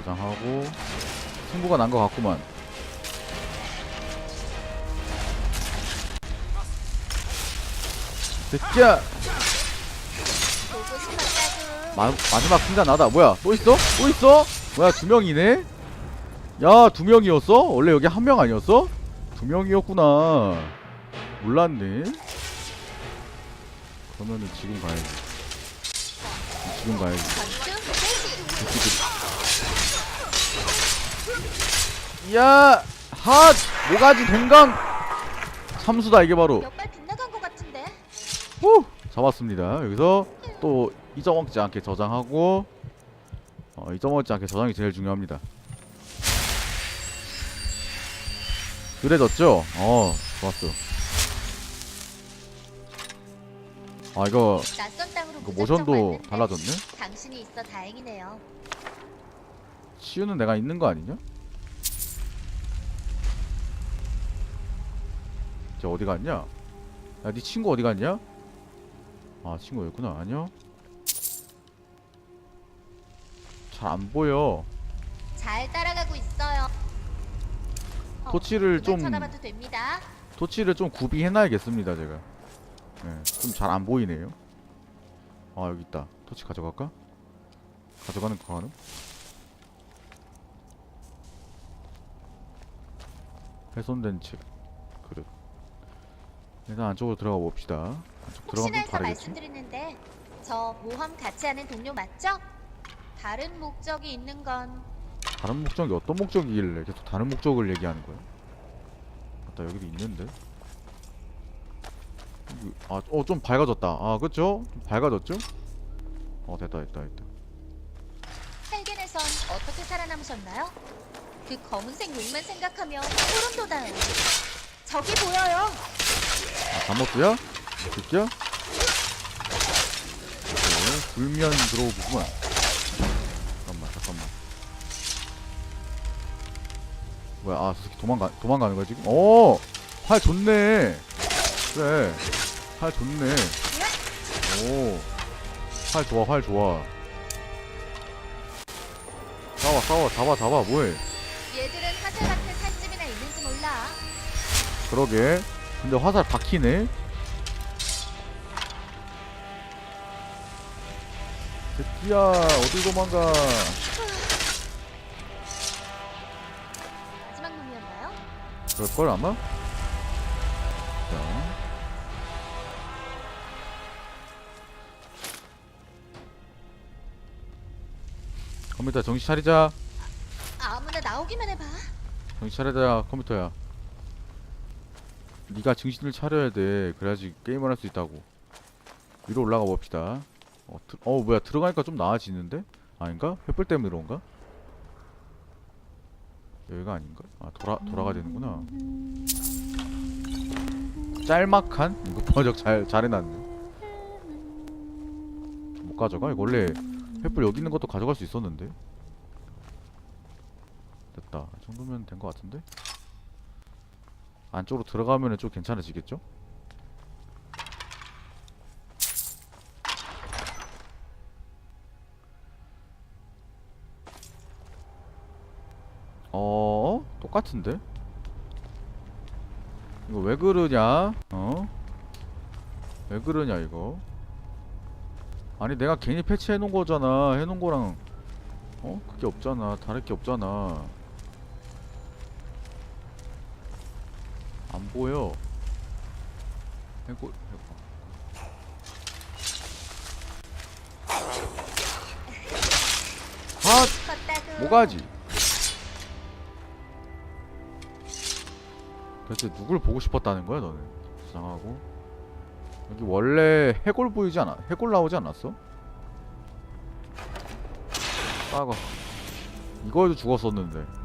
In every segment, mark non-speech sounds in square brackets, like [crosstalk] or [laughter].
저장하고 승부가 난 것 같구만 됐자. 마, 마지막 순간 나다 뭐야 또 있어? 또 있어? 뭐야 두 명이네? 야 두 명이었어? 원래 여기 한 명 아니었어? 두 명이었구나 몰랐네 그러면은 지금 가야지 지금 가야지 전투 개시. 야! 핫! 모가지 댕강! 참수다 이게 바로 몇발 빗나간 것 같은데. 후! 잡았습니다 여기서 또 잊어먹지 않게 저장하고 어, 잊어먹지 않게 저장이 제일 중요합니다 그래졌죠? 어 좋았어 아 이거 낯선 땅으로 이거 무작정 모션도 왔는데 달라졌네? 당신이 있어 다행이네요. 치유는 내가 있는 거 아니냐? 이제 어디 갔냐? 야, 네 친구 어디 갔냐? 아, 친구 여기구나. 안녕? 잘안 보여. 잘 따라가고 있어요. 어, 토치를 그만 좀, 쳐다봐도 됩니다. 토치를 좀 구비해놔야겠습니다, 제가. 예, 좀잘 안 보이네요. 아, 여기 있다. 토치 가져갈까? 가져가는 거 가능? 훼손된 책. 일단 안쪽으로 들어가 봅시다. 안쪽 들어가면 해서 다르겠지? 말씀드리는데 저 모험 같이 하는 동료 맞죠? 다른 목적이 있는 건 다른 목적이 어떤 목적이길래 계속 다른 목적을 얘기하는 거야? 맞다 여기도 있는데. 여기- 아, 어, 좀 밝아졌다. 아, 그쵸? 좀 밝아졌죠? 어, 됐다, 됐다, 됐다. 헬겐에선 어떻게 살아남으셨나요? 그 검은색 용만 생각하면 소름 돋아요. 저기 보여요. 아, 잠못두야? 새끼야? 네, 불면 들어오구만. 잠깐만, 잠깐만. 뭐야, 아, 도망가, 도망가는 거야, 지금? 어! 활 좋네! 그래. 활 좋네. 오. 활 좋아, 활 좋아. 싸워, 싸워, 잡아, 잡아, 뭐해. 얘들은 화살 같은 살집이나 있는지 몰라. 그러게. 근데 화살 박히네. 새끼야 어딜 도망가? 마지막 놈이었나요? 그럴 걸 아마. 자. 컴퓨터 정신 차리자. 아무나 나오기만 해봐. 정신 차리자 컴퓨터야. 네가 정신을 차려야 돼. 그래야지 게임을 할 수 있다고. 위로 올라가 봅시다. 어, 드, 어 뭐야 들어가니까 좀 나아지는데? 아닌가? 횃불 때문에 그런가? 여기가 아닌가? 아 돌아 돌아가 되는구나. 짤막한 이거 번역 잘 잘해놨네. 못 가져가? 이거 원래 횃불 여기 있는 것도 가져갈 수 있었는데. 됐다. 이 정도면 된 것 같은데? 안쪽으로 들어가면 좀 괜찮아지겠죠? 어? 똑같은데? 이거 왜 그러냐? 어? 왜 그러냐 이거? 아니 내가 괜히 패치해 놓은 거잖아. 해 놓은 거랑 어? 그게 없잖아. 다를 게 없잖아. 보여. 해고 해고. 아. 뭐가지? 대체 누굴 보고 싶었다는 거야, 너는? 수상하고. 여기 원래 해골 보이지 않아? 해골 나오지 않았어? 싸가. 이거에도 죽었었는데.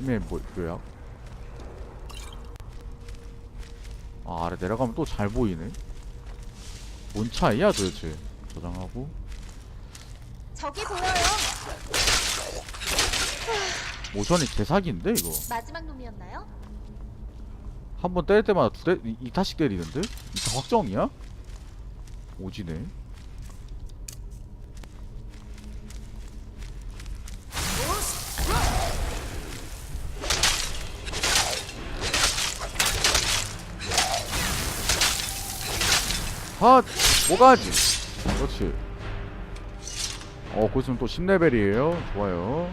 스ሜ 뭐, 뭐야? 아, 아래 내려가면 또 잘 보이네. 뭔 차이야 도대체? 저장하고 저기 보여요. 모션이 개사기인데 이거 마지막 놈이었나요? 한 번 때릴 때마다 두 대, 이- 이타씩 때리는데? 이타 확정이야? 오지네 핫! 뭐가지? 그렇지 어, 고수는 또 10레벨이에요 좋아요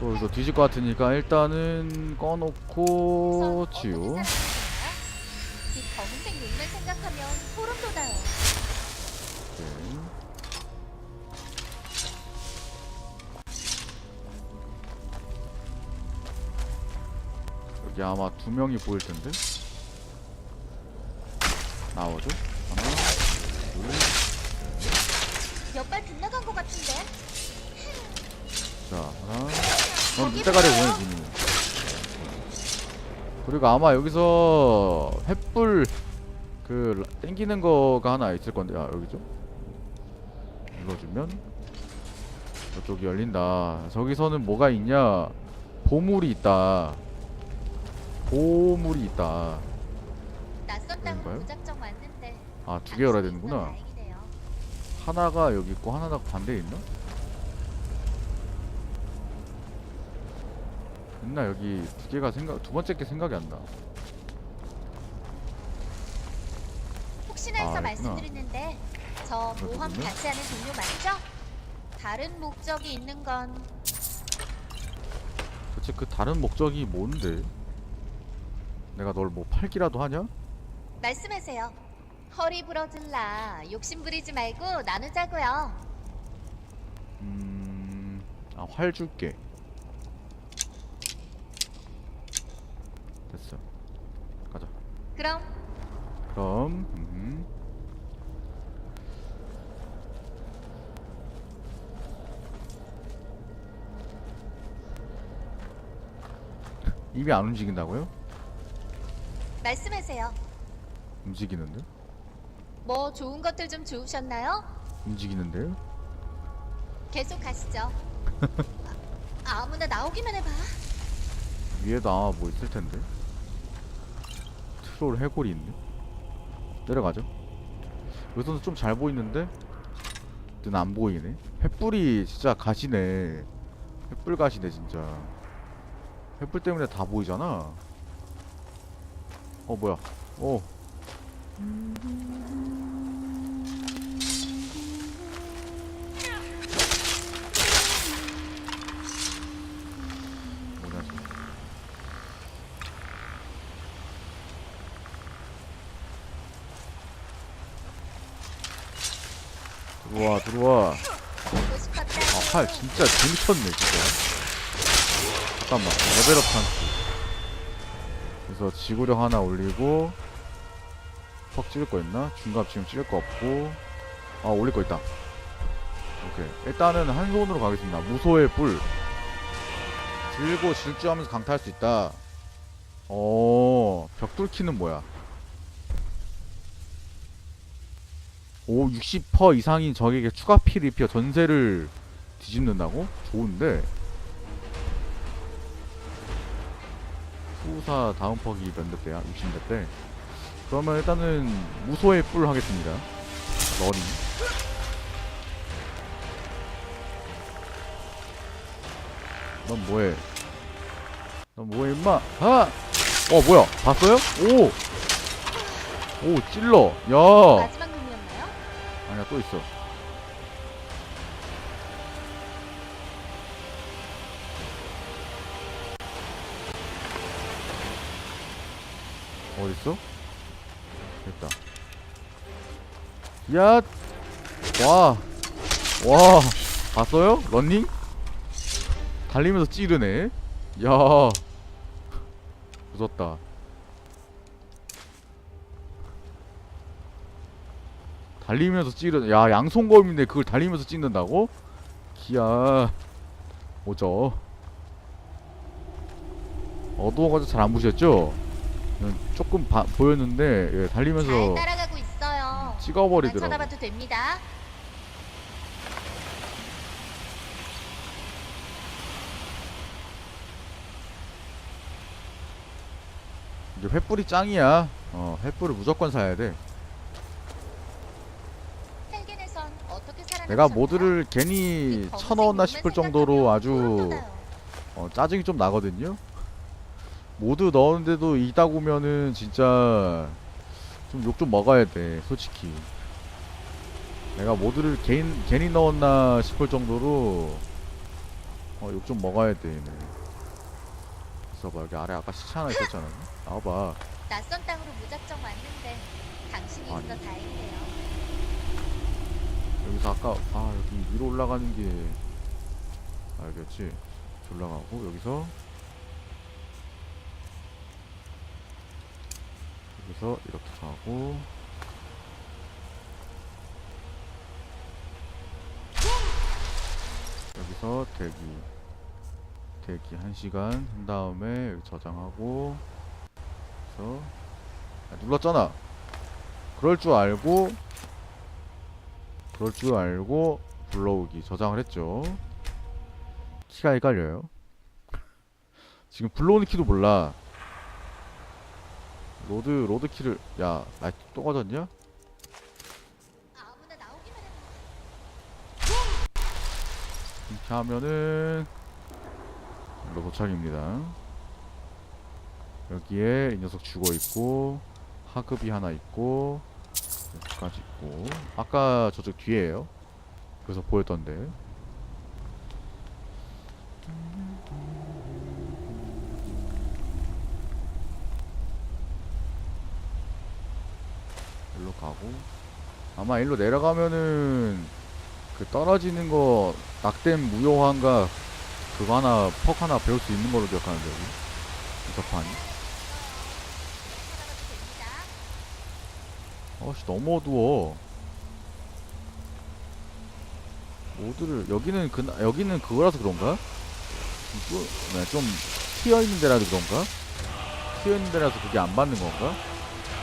또 여기서 뒤질 것 같으니까 일단은 꺼놓고? 그 검은색 눈을 생각하면 소름 돋아요. 오 여기 아마 두 명이 보일 텐데 나오죠? 하나, 둘, 몇발 빗나간 것 같은데? 자 하나. 넌 저기. 보내 니는. 그리고 아마 여기서 횃불 그 라- 땡기는 거가 하나 있을 건데 아 여기죠? 눌러주면 이쪽이 열린다. 저기서는 뭐가 있냐? 보물이 있다. 보물이 있다. 낯선 땅으로 그런가요? 무작정 왔는데 아 두 개 열어야 되는구나. 하나가 여기 있고 하나가 반대에 있나? 맨날 여기 두 개가 생각 두 번째 게 생각이 안 나. 혹시나 아, 해서 그랬구나. 말씀드리는데 저 모험. 같이 하는 동료 맞죠? 다른 목적이 있는 건 도대체 그 다른 목적이 뭔데? 내가 널 뭐 팔기라도 하냐? 말씀하세요. 허리 부러질라 욕심 부리지 말고 나누자고요. 음, 아, 활 줄게. 됐어. 가자. 그럼 그럼, 음. [laughs] 입이 안 움직인다고요? 말씀하세요. 움직이는데? 뭐 좋은 것들 좀 주우셨나요? 움직이는데요? 계속 가시죠. 아, [laughs] 아무나 나오기만 해봐. 아마 뭐 있을 텐데. 트롤 해골이 있네. 내려가죠. 여기서는 좀 잘 보이는데, 눈 안 보이네. 횃불이 진짜 가시네. 횃불 가시네 진짜. 횃불 때문에 다 보이잖아. 어 뭐야? 지금? 들어와 들어와. 아활 진짜 재미쳤네 진짜 잠깐만 레벨업 찬스 그래서 지구력 하나 올리고 퍽 찍을 거 있나? 중갑 지금 찍을 거 없고 아 올릴 거 있다 오케이 일단은 한 손으로 가겠습니다 무소의 뿔 들고 질주하면서 강타할 수 있다 어, 벽 뚫기는 뭐야? 오, 60% 이상인 적에게 추가 피를 입혀 전세를 뒤집는다고? 좋은데? 수사 다음 퍽이 몇대 때야? 60몇 대? 그러면 일단은 무소의 뿔 하겠습니다. 러닝. 넌 뭐해? 넌 뭐해 임마? 아! 어 뭐야? 봤어요? 오! 오 찔러. 야! 마지막 놈이었나요? 아니야 또 있어. 어딨어? 됐다. 야! 와! 와! 봤어요? 런닝? 달리면서 찌르네. 야! 무섭다. 달리면서 찌르 야 양손검인데 그걸 달리면서 찢는다고? 기야 오죠 어두워가지고 잘 안 보셨죠? 음, 조금 바, 보였는데 예, 달리면서 잘 따라가고 있어요. 찍어버리더라고 쳐다봐도 됩니다. 이제 횃불이 짱이야 어 횃불을 무조건 사야 돼? 내가 모드를 괜히 쳐넣었나 싶을 정도로 아주. 어, 짜증이 좀 나거든요. 모드 넣었는데도 이다 보면은 진짜 좀 욕 좀 먹어야 돼, 솔직히. 내가 모드를 괜, 괜히 넣었나 싶을 정도로 어, 욕 좀 먹어야 돼. 얘네. 그래서 봐 여기 아래 아까 시체 하나 있었잖아. 나와봐. 낯선 땅으로 무작정 왔는데 당신이 아니. 있어 다행이네요. 여기서 아까 아 여기 위로 올라가는 게 알겠지? 올라가고 여기서 여기서 이렇게 가고 여기서 대기 대기 1시간 한 다음에 저장하고 그래서 아, 눌렀잖아 그럴 줄 알고 그럴 줄 알고 불러오기 저장을 했죠. 키가 헷갈려요. 지금 불러오는 키도 몰라. 로드 로드 키를 야, 라이트 또 꺼졌냐? 아무나 나오기만 해봐. 이렇게 하면은 일로 도착입니다. 여기에 이 녀석 죽어 있고 하급이 하나 있고 여기까지 있고 아까 저쪽 뒤에요. 그래서 보였던데. 일로 가고 아마 일로 내려가면은 그 떨어지는 거 낙댐 무효화인가 그거 하나 퍽 하나 배울 수 있는 걸로 기억하는데 여기 이석판이. 어씨 너무 어두워 모드를 여기는 그 여기는 그거라서 그런가? 좀, 네, 좀 튀어 있는 데라서 그런가? 튀어 있는 데라서 그게 안 받는 건가?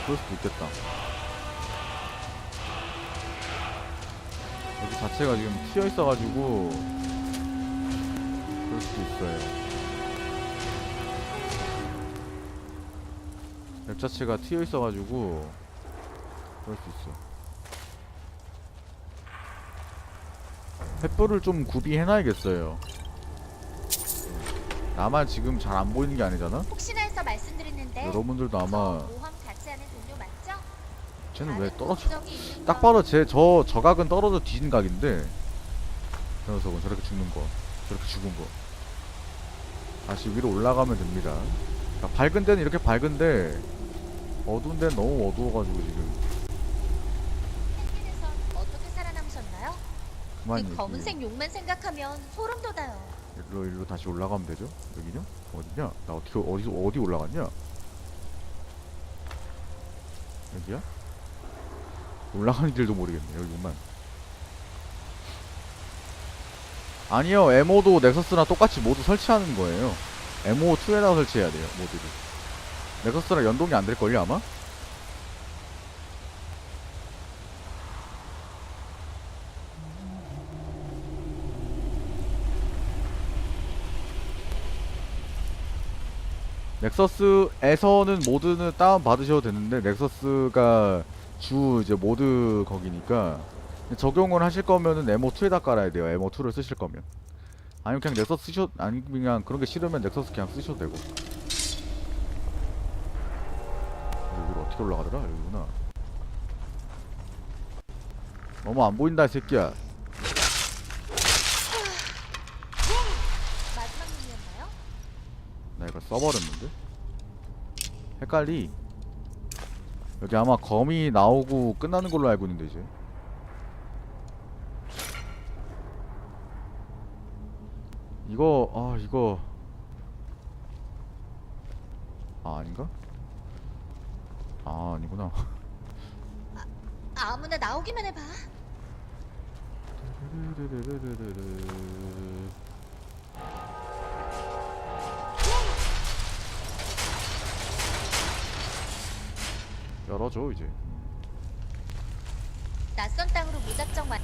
그럴 수도 있겠다. 여기 자체가 지금 튀어 있어가지고 그럴 수도 있어요. 맵 자체가 튀어 있어가지고 그럴 수 있어. 횃불을 좀 구비해놔야겠어요. 나만 지금 잘 안 보이는 게 아니잖아? 혹시나 해서 말씀드리는데 여러분들도 아마 저 모험 같이 하는 동료 맞죠? 쟤는 왜 떨어져? 딱건 봐도 제저 저각은 떨어져 뒤진 각인데 저 녀석은 저렇게 죽는 거 저렇게 죽은 거. 다시 위로 올라가면 됩니다. 그러니까 밝은 데는 이렇게 밝은데 어두운 데는 너무 어두워가지고 지금. 어떻게 살아남으셨나요? 그만 그 얘기해. 검은색 용만 생각하면 소름 돋아요. 일로 일로 다시 올라가면 되죠? 여기냐? 어디냐? 나 어떻게 어디서 어디 올라갔냐? 여기야 올라가는 길도 모르겠네 여기구만. 아니요 M5도 넥서스랑 똑같이 모두 설치하는 거예요. M5 2에다가 설치해야 돼요 모두를 넥서스랑 연동이 안 될걸요 아마? 넥서스에서는 모드는 다운 받으셔도 되는데 넥서스가 주 이제 모드 거기니까 적용을 하실 거면은 M2에다 깔아야 돼요. M2를 쓰실 거면. 아니면 그냥 넥서스 쓰셔 아니 그냥 그런 게 싫으면 넥서스 그냥 쓰셔도 되고. 여기로 어떻게 올라가더라? 여기구나. 너무 안 보인다 이 새끼야. 나 이거 써버렸는데? 헷갈리 여기 아마 검이 나오고 끝나는 걸로 알고 있는데 이제 이거 아 이거 아 아닌가? 아 아니구나 아무나 나오기만 해봐. 열어줘 이제 낯선 땅으로 무작정 만.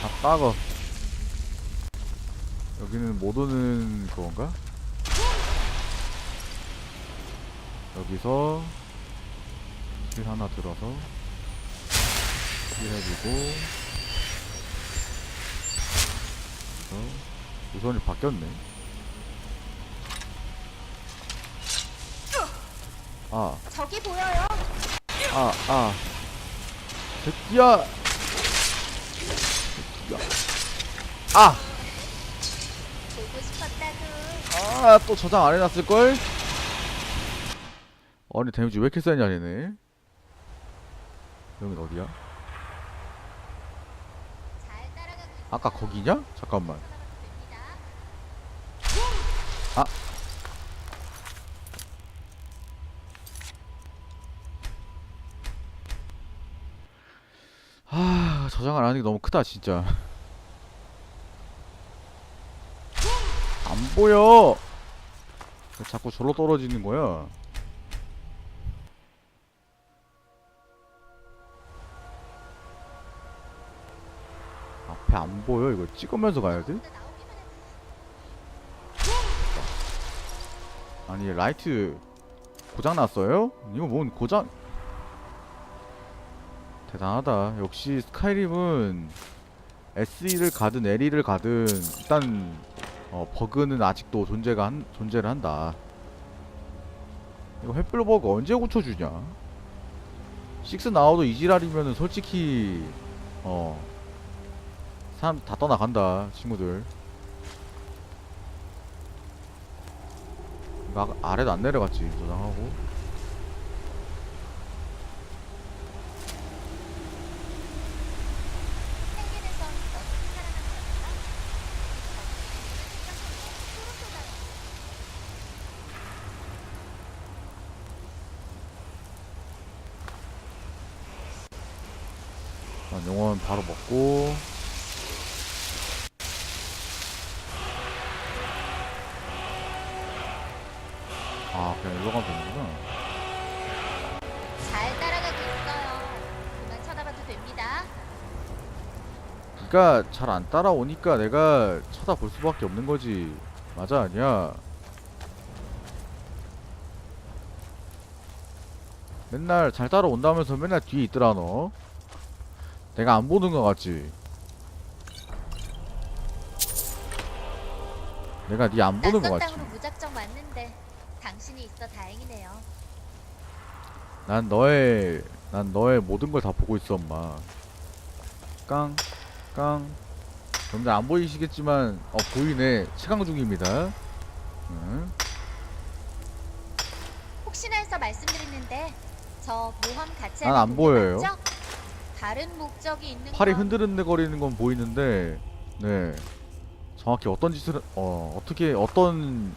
다 따거 여기는 못 오는 그건가? 여기서 실 하나 들어서 실 해주고 그래서 우선이 바뀌었네 아 저기 보여요. 아, 아. 새끼야! 새끼야. 아! 보고 싶었다고. 아, 또 저장 안 해놨을걸? 아니, 데미지 왜 이렇게 세냐, 얘네. 여긴 어디야? 잘 따라가고 있어요. 아까 거기냐? 잠깐만. 아. 아, 저장 안 하는 게 너무 크다, 진짜. 안 보여! 왜 자꾸 절로 떨어지는 거야? 안 보여? 이거 찍으면서 가야 돼? 아니 라이트 고장 났어요? 이거 뭔 고장 대단하다 역시 스카이림은 SE를 가든 LE를 가든 일단 어, 버그는 아직도 존재가 한, 존재를 한다 이거 횃불 버그 언제 고쳐주냐 6 나와도 이지랄이면은 솔직히 어 사람 다 떠나간다 친구들. 막 아래도 안 내려갔지 저장하고 그니까 잘 안 따라오니까 내가 쳐다볼 수밖에 없는 거지. 맞아 아니야? 맨날 잘 따라온다면서 맨날 뒤에 있더라 너. 내가 안 보는 거 같지? 내가 니안 보는 거 같지? 무작정 왔는데 당신이 있어 다행이네요. 난 너의 난 너의 모든 걸 다 보고 있어 엄마. 깡 깡. 여러분들 안 보이시겠지만 어 보이네 최강 중입니다 응. 혹시나 해서 말씀드리는데 저 모험 같이 난안 하는 보여요. 다른 목적이 있는 팔이 건 흔들흔들거리는 건 보이는데 네 정확히 어떤 짓을 어 어떻게 어떤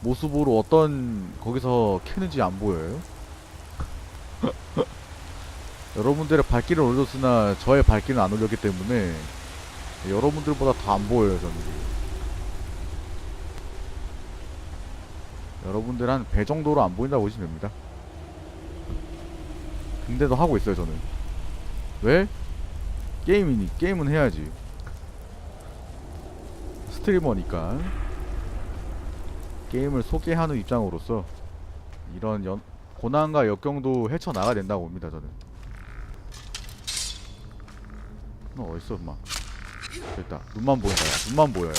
모습으로 어떤 거기서 캐는지 안 보여요 여러분들의 발길은 올렸으나 저의 발길은 안 올렸기 때문에 여러분들보다 더 안 보여요 저는. 여러분들 한 배 정도로 안 보인다고 보시면 됩니다. 근데도 하고 있어요 저는. 왜? 게임이니 게임은 해야지. 스트리머니까. 게임을 소개하는 입장으로서 이런 연, 고난과 역경도 헤쳐나가야 된다고 봅니다 저는 너 어딨어 엄마? 됐다. 눈만 보인다 야. 눈만 보여요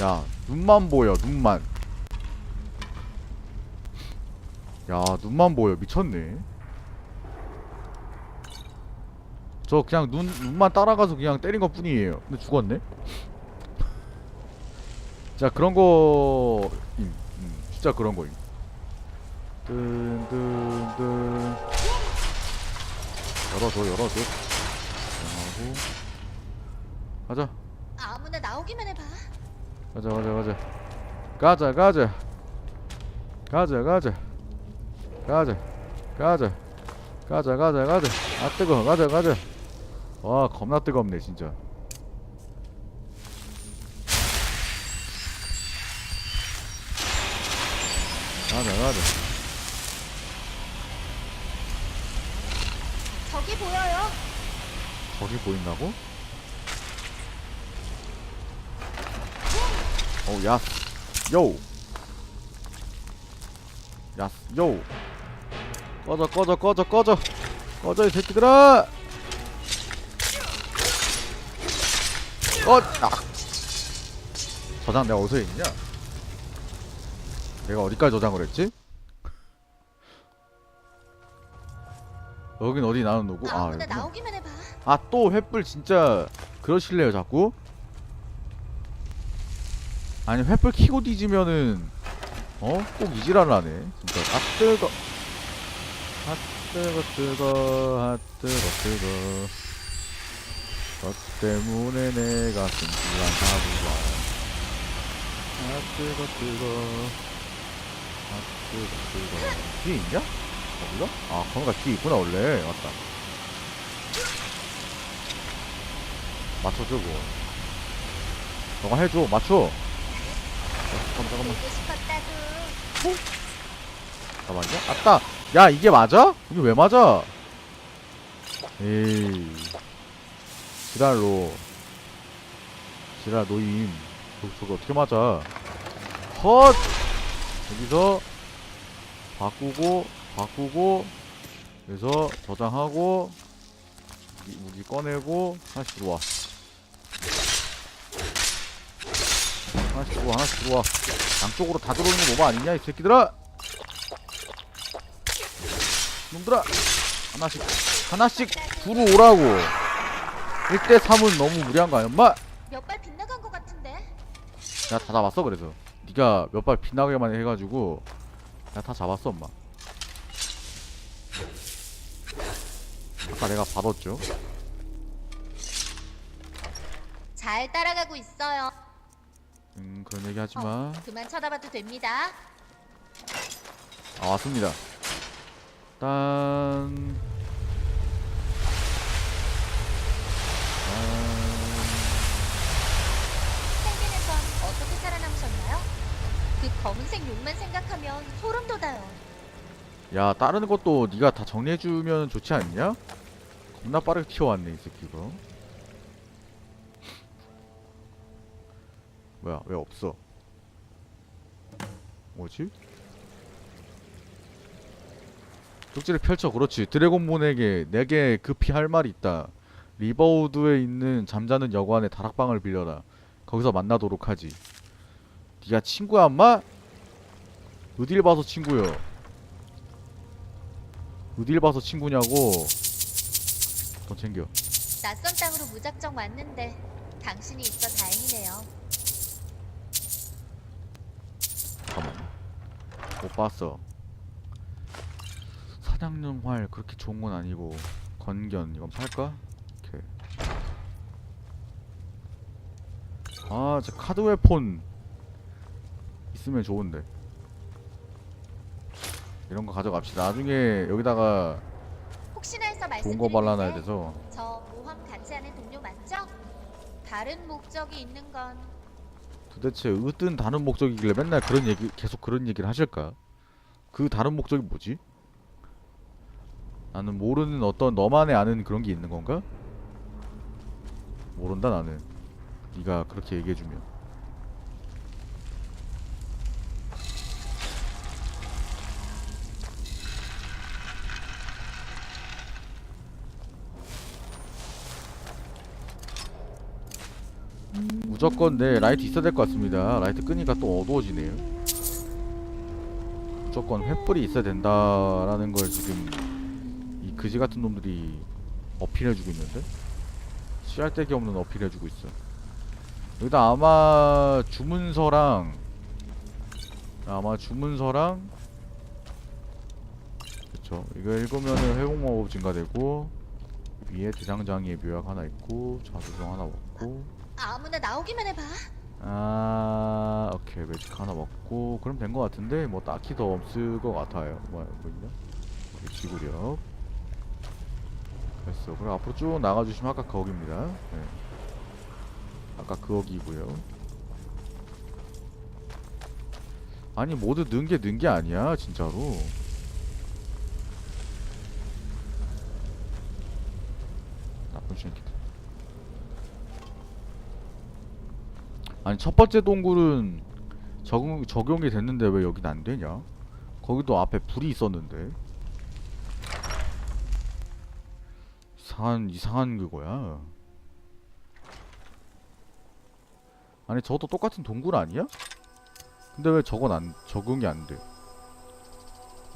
야 눈만 보여 눈만. 야 눈만 보여. 미쳤네. 저 그냥 눈 눈만 따라가서 그냥 때린 것 뿐이에요. 근데 죽었네. [laughs] 자 그런 거, 임, 음, 진짜 그런 거임. 뜬뜬뜬 열어줘 열어줘. 하고. 가자. 아무나 나오기만 해봐. 가자 가자 가자. 가자 가자. 가자 가자. 가자 가자. 가자 가자 가자. 아 뜨거 가자 가자. 와 겁나 뜨겁네 진짜. 가자 가자. 저기 보인다고? 어, 야, 요, 야, 요, 꺼져, 꺼져, 꺼져, 꺼져, 꺼져 이 새끼들아! 어, 아, 저장 내가 어디서 했냐? 내가 어디까지 저장을 했지? 여긴 어디 나는 누구? 아, 아무나 여기구나. 나오기만 해봐. 아 또 횃불 진짜 그러실래요 자꾸? 아니 횃불 키고 뒤지면은 어? 꼭 이지랄을 하네 진짜. 아 뜨거. 아 뜨거 뜨거 아 뜨거 뜨거. 너 때문에 내가 승질한 하루가 아 뜨거 뜨거. 아 뜨거 뜨거. 뒤에 있냐? 거기가? 아 거기가? 뒤에 있구나 원래. 맞다 그거 너가 해줘 맞춰. 어, 잠깐만 싶었다고. 잠깐만요. 아따 야 이게 맞아? 이게 왜 맞아? 에이. 지랄로. 지랄 노임. 저거 어떻게 맞아? 헛! 여기서 바꾸고 바꾸고 그래서 저장하고 이 무기 꺼내고 하나씩 들어와. 하나씩 들어와 하나씩 들어와. 양쪽으로 다 들어오는 거 뭐가 아니냐 이 새끼들아! 놈들아! 하나씩 하나씩 들어오라고. 1대 3은 너무 무리한 거 아니야 엄마? 몇 발 빗나간 것 같은데. 내가 다 잡았어 그래서. 네가 몇 발 빗나가게만 해가지고 내가 다 잡았어 엄마 아까 내가 받았죠 잘 따라가고 있어요. 음 그런 얘기 하지 마 그만 쳐다봐도 됩니다. 아 왔습니다 딴 생긴에선 어떻게 살아남으셨나요? 그 검은색 욕만 생각하면 소름 돋아요. 야 다른 것도 네가 다 정리해주면 좋지 않냐? 겁나 빠르게 튀어왔네 이 새끼 이거. 뭐야 왜 없어? 뭐지? 쪽지를 펼쳐. 그렇지. 드래곤본에게 내게 급히 할 말이 있다. 리버우드에 있는 잠자는 여관의 다락방을 빌려라. 거기서 만나도록 하지. 네가 친구야 엄마? 어딜 봐서 친구여? 어딜 봐서 친구냐고 돈 챙겨. 낯선 땅으로 무작정 왔는데 당신이 있어 다행이네요. 잠깐만. 못 봤어. 사냥용 활 그렇게 좋은 건 아니고 건견 이건 팔까? 오케이. 아 저 카드 웨폰 있으면 좋은데. 이런 거 가져갑시다. 나중에 여기다가 좋은 거 발라놔야 돼서 저 모험 같이 하는 동료 맞죠? 다른 목적이 있는 건 도대체 으뜬 다른 목적이길래 맨날 그런 얘기 계속 그런 얘기를 하실까? 그 다른 목적이 뭐지? 나는 모르는 어떤 너만의 아는 그런 게 있는 건가? 모른다 나는. 네가 그렇게 얘기해 주면. 무조건 네 라이트 있어야 될 것 같습니다. 라이트 끄니까 또 어두워지네요. 무조건 횃불이 있어야 된다라는 걸 지금 이 그지 같은 놈들이 어필해주고 있는데 씨알데기 없는 어필해주고 있어. 여기다 아마 주문서랑 아마 주문서랑 그쵸 이거 읽으면은 회복 마법 증가되고 위에 대장장이의 묘약 하나 있고 자수성 하나 먹고 아무나 나오기만 해봐. 아 오케이. 매직 하나 먹고. 그럼 된거 같은데 뭐 딱히 더 없을 것 같아요. 뭐야 뭐 있냐? 지구력. 됐어. 그럼 앞으로 쭉 나가주시면 아까 거기입니다. 네. 아까 그 거기고요. 아니 모두 는 게 는 게 아니야 진짜로. 나쁜 새끼들 아니 첫 번째 동굴은 적용, 적용이 됐는데 왜 여긴 안 되냐 거기도 앞에 불이 있었는데 이상한 이상한 그거야 아니 저도 똑같은 동굴 아니야? 근데 왜 저건 안 적응이 안 돼?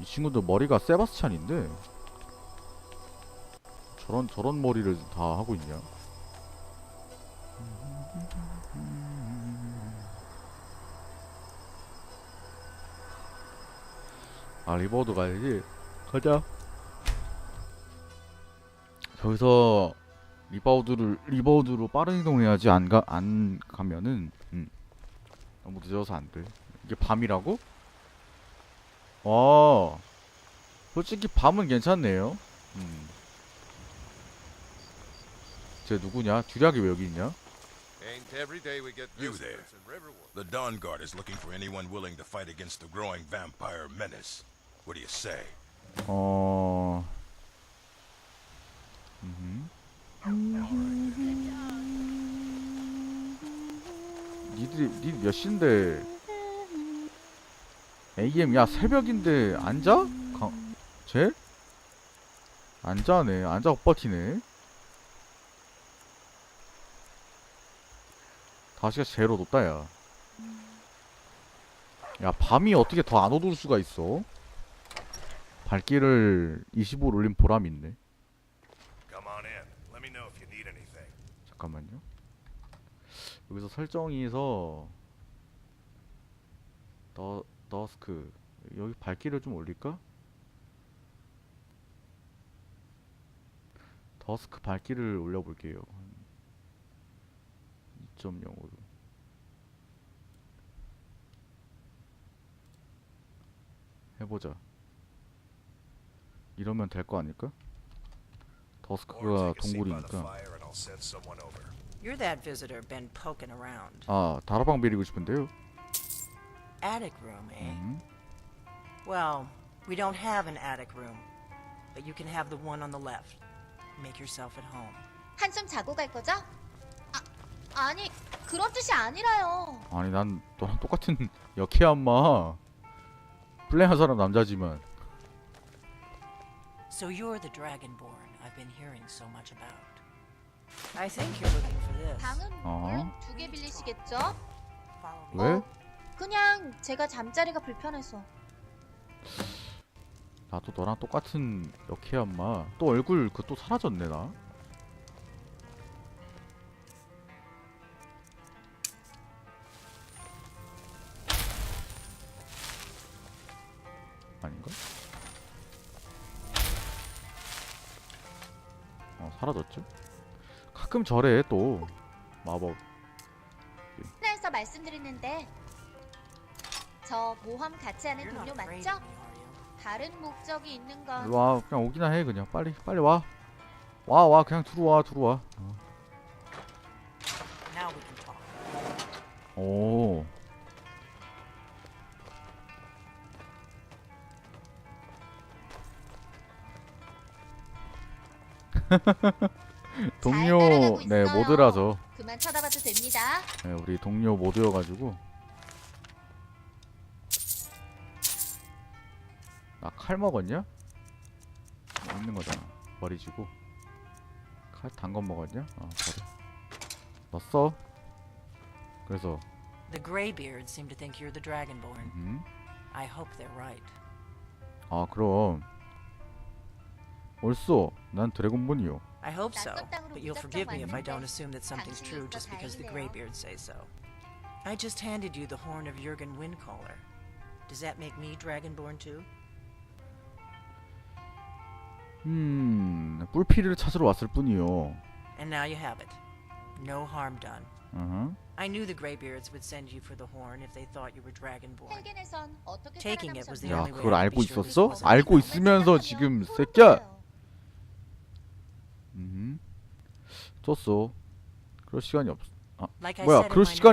이 친구들 머리가 세바스찬인데 저런 저런 머리를 다 하고 있냐? 아 리버드 가야지 가자 저기서 리바우드를 리바우드로 빠른 이동해야지 안가안 가면은 음, 너무 늦어서 안 돼. 이게 밤이라고? 어. 솔직히 밤은 괜찮네요. 음. 쟤 누구냐? 주략이 왜 여기 있냐? Ain't every day we get You Riverwood. The Dawn Guard is looking for anyone willing to fight against the growing vampire menace. What do you say? 어. 음. 니들이 니몇 시인데? AM 야 새벽인데 안 자? 강, 쟤? 안 자고 버티네. 다시가 제로 높다 야. 야 밤이 어떻게 더 안 어두울 수가 있어? 발길을 25 올린 보람이 있네. 잠깐만요. 여기서 설정에서 더 더스크 여기 밝기를 좀 올릴까? 더스크 밝기를 올려볼게요. 2.0으로. 해보자. 이러면 될 거 아닐까? 더스크가 동굴이니까. You're that visitor been poking around. 아 다라방 비리고 싶은데요. Attic room, eh? 음. Well, we don't have an attic room, but you can have the one on the left. Make yourself at home. 한숨 자고 갈 거죠? 아, 아니 그런 뜻이 아니라요. 아니 난 너랑 똑같은 역해한 마 플레이한 사람 남자지만 So you're the Dragonborn I've been hearing so much about. I think you're looking for this. 방은 어? 두 개 빌리시겠죠? Follow me. 왜? 어, 그냥 제가 잠자리가 불편해서. 나도 너랑 똑같은 역해한 마또 얼굴 그 또 사라졌네 나 사라졌죠? 가끔 저래 또. 마법. 하나에서 말씀드리는데 저 모험 같이 하는 동료 맞죠? 다른 목적이 있는 건 일로 와 그냥 오기나 해 그냥. 빨리 빨리 와. 와 와 그냥 들어와 들어와. 어. 오 [laughs] 동료 따라가고 네. 모드라서 그만 쳐다봐도 됩니다. 네, 우리 동료 모드여가지고 나 칼 먹었냐? 뭐 있는 거잖아 버리지고 칼 단 건 먹었냐? 아 버려 넣었어 그래서 The Greybeards seem to think you're the Dragonborn. 음. I hope they're right. 아 그럼 옳소 난 드래곤본이요 I hope so, 낯선 땅으로 but you'll 무작정 forgive me if I 왔는데 don't assume that something's 당신이 true 있어 just because the 다행이네요. Greybeards say so. I just handed you the horn of Jurgen Windcaller. Does that make me Dragonborn too? 음 뿔피리를 찾으러 왔을 뿐이요 And now you have it. No harm done. 어허. I knew the Greybeards would send you for the horn if they thought you were Dragonborn. 헬겐에선 어떻게 Taking it was the 야 only way 그걸 I could 알고 be sure this 있었어? wasn't 알고 you. 있으면서 지금 새끼야 음. 줬어. 그럴 시간이 없 Like I 뭐야 그럴 시간이